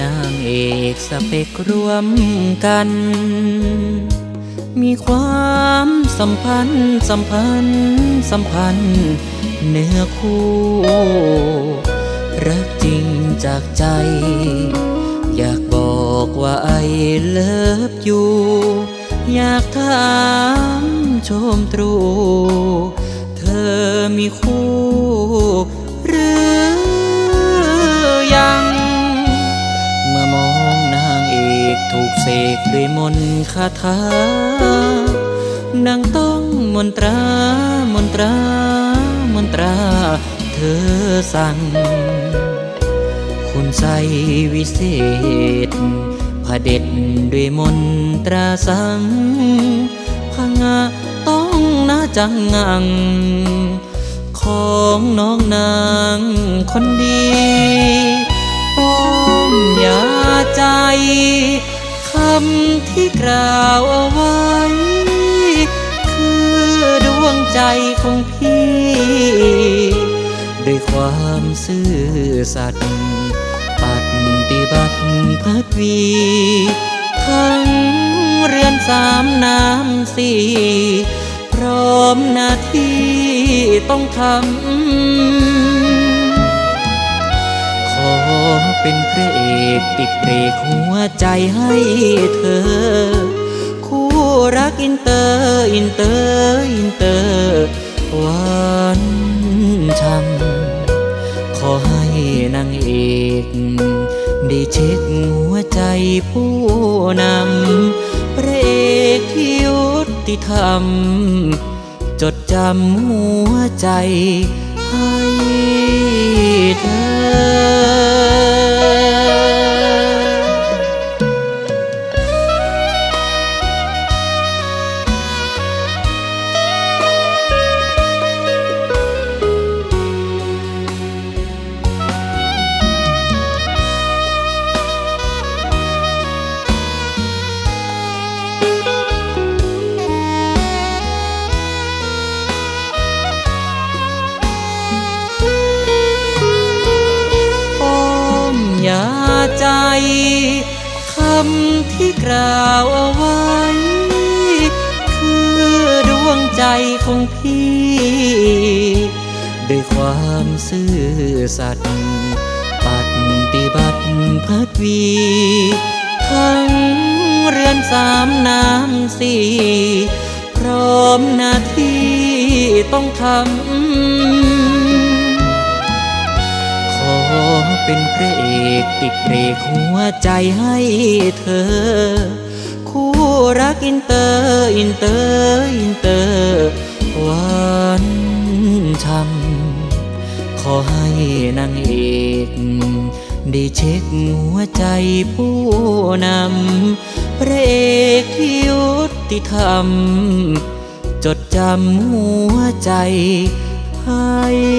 นางเอกสเปกรวมกัน มีความสัมพันธ์สัมพันธ์สัมพันธ์เนื้อคู่ รักจริงจากใจ อยากบอกว่าไอเลิฟอยู่ อยากถามชมตรู เธอมีคู่ ถูกเสกด้วยมนต์คาถานางต้องมนตรามนตรามนตรา เธอสั่ง คุณใสวิเศษพระเด็ดด้วยมนตราสังพังาต้องนาจังงัง ของน้องนางคนดีป้อมยาใจำที่กล่าวเอาไว้ คือดวงใจของพี่ ด้วยความซื่อสัตย์ปฏิบัติพัดวีทั้งเรือนสามน้ำสี่พร้อมหน้าที่ต้องทำ ขอเป็นพระ เอกติดเบรกหัวใจให้เธอ คู่รักอินเตอร์อินเตอร์อินเตอร์หวานช่ำขอให้นางเอกได้เช็คหัวใจผู้นำพระเอกที่ยุติธรรม จดจำหัวใจให้ คำที่กล่าวเอาไว้ คือดวงใจของพี่ ด้วยความซื่อสัตย์ปฏิบัติพัดวีทั้งเรือนสามน้ำสี่พร้อมหน้าที่ต้องทำ เป็นพระเอกติดเบรกหัวใจให้เธอ คู่รักอินเตอร์อินเตอร์อินเตอร์หวานช่ำขอให้นางเอกได้เช็คหัวใจผู้นำพระเอกที่ยุติธรรม จดจำหัวใจให้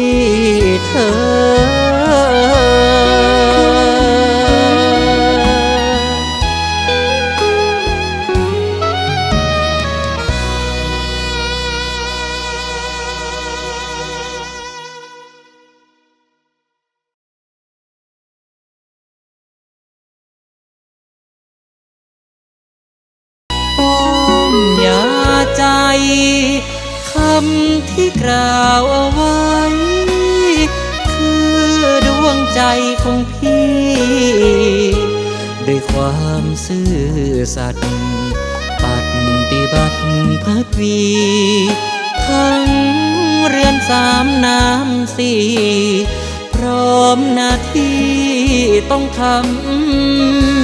ำที่กล่าวเอาไว้ คือดวงใจของพี่ ด้วยความซื่อสัตย์ปฏิบัติพัดวีทั้งเรือนสามน้ำสี่พร้อมหน้าที่ต้องทำ